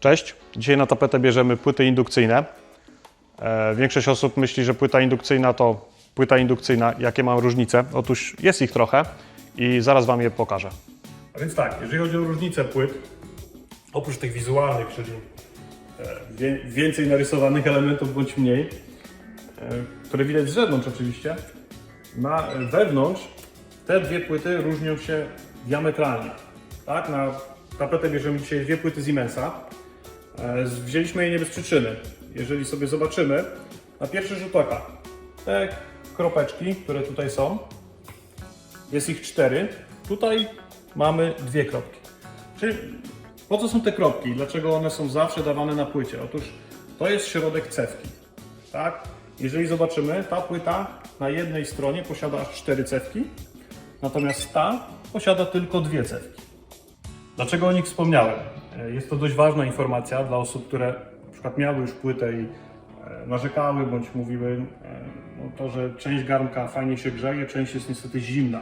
Cześć, dzisiaj na tapetę bierzemy płyty indukcyjne. E, Większość osób myśli, że płyta indukcyjna to płyta indukcyjna. Jakie mają różnice? Otóż jest ich trochę i zaraz Wam je pokażę. A więc tak, jeżeli chodzi o różnicę płyt, oprócz tych wizualnych, czyli e, więcej narysowanych elementów bądź mniej, e, które widać z zewnątrz oczywiście, na wewnątrz te dwie płyty różnią się diametralnie. Tak? Na tapetę bierzemy dzisiaj dwie płyty Siemensa. E, Wzięliśmy je nie bez przyczyny. Jeżeli sobie zobaczymy, na pierwszy rzut oka, te kropeczki, które tutaj są, jest ich cztery. Tutaj mamy dwie kropki. Czyli po co są te kropki? Dlaczego one są zawsze dawane na płycie? Otóż to jest środek cewki. Tak? Jeżeli zobaczymy, ta płyta na jednej stronie posiada aż cztery cewki, natomiast ta posiada tylko dwie cewki. Dlaczego o nich wspomniałem? E, Jest to dość ważna informacja dla osób, które na przykład miały już płytę i e, narzekały bądź mówiły e, no to, że część garnka fajnie się grzeje, część jest niestety zimna.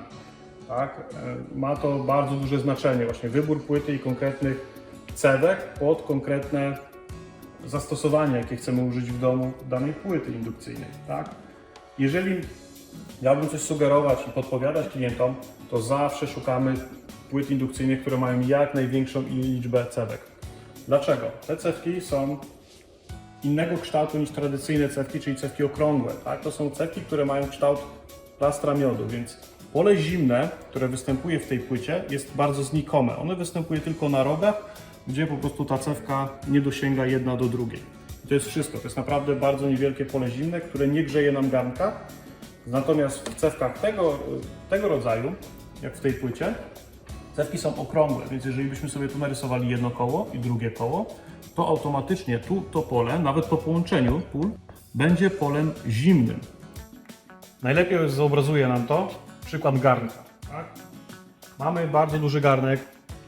Tak? Ma to bardzo duże znaczenie, właśnie wybór płyty i konkretnych cewek pod konkretne zastosowanie, jakie chcemy użyć w domu danej płyty indukcyjnej. Tak? Jeżeli miałbym coś sugerować i podpowiadać klientom, to zawsze szukamy płyt indukcyjnych, które mają jak największą liczbę cewek. Dlaczego? Te cewki są innego kształtu niż tradycyjne cewki, czyli cewki okrągłe. Tak? To są cewki, które mają kształt plastra miodu, więc pole zimne, które występuje w tej płycie, jest bardzo znikome. One występuje tylko na rogach, gdzie po prostu ta cewka nie dosięga jedna do drugiej. I to jest wszystko. To jest naprawdę bardzo niewielkie pole zimne, które nie grzeje nam garnka. Natomiast w cewkach tego, tego rodzaju, jak w tej płycie, cewki są okrągłe, więc jeżeli byśmy sobie tu narysowali jedno koło i drugie koło, to automatycznie tu to pole, nawet po połączeniu pól, będzie polem zimnym. Najlepiej zobrazuje nam to przykład garnka. Tak? Mamy bardzo duży garnek,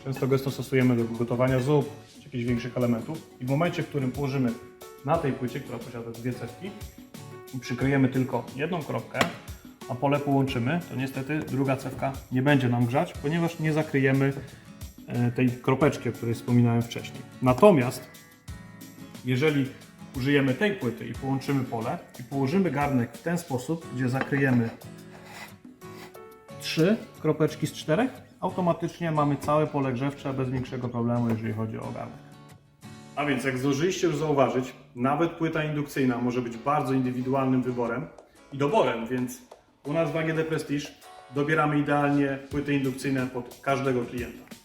często go stosujemy do gotowania zup czy jakichś większych elementów i w momencie, w którym położymy na tej płycie, która posiada dwie cewki, i przykryjemy tylko jedną kropkę, a pole połączymy, to niestety druga cewka nie będzie nam grzać, ponieważ nie zakryjemy e, tej kropeczki, o której wspominałem wcześniej. Natomiast jeżeli użyjemy tej płyty i połączymy pole i położymy garnek w ten sposób, gdzie zakryjemy trzy kropeczki z czterech, automatycznie mamy całe pole grzewcze bez większego problemu, jeżeli chodzi o garnek. A więc, jak zdążyliście już zauważyć, nawet płyta indukcyjna może być bardzo indywidualnym wyborem i doborem, więc u nas w AGD Prestige dobieramy idealnie płyty indukcyjne pod każdego klienta.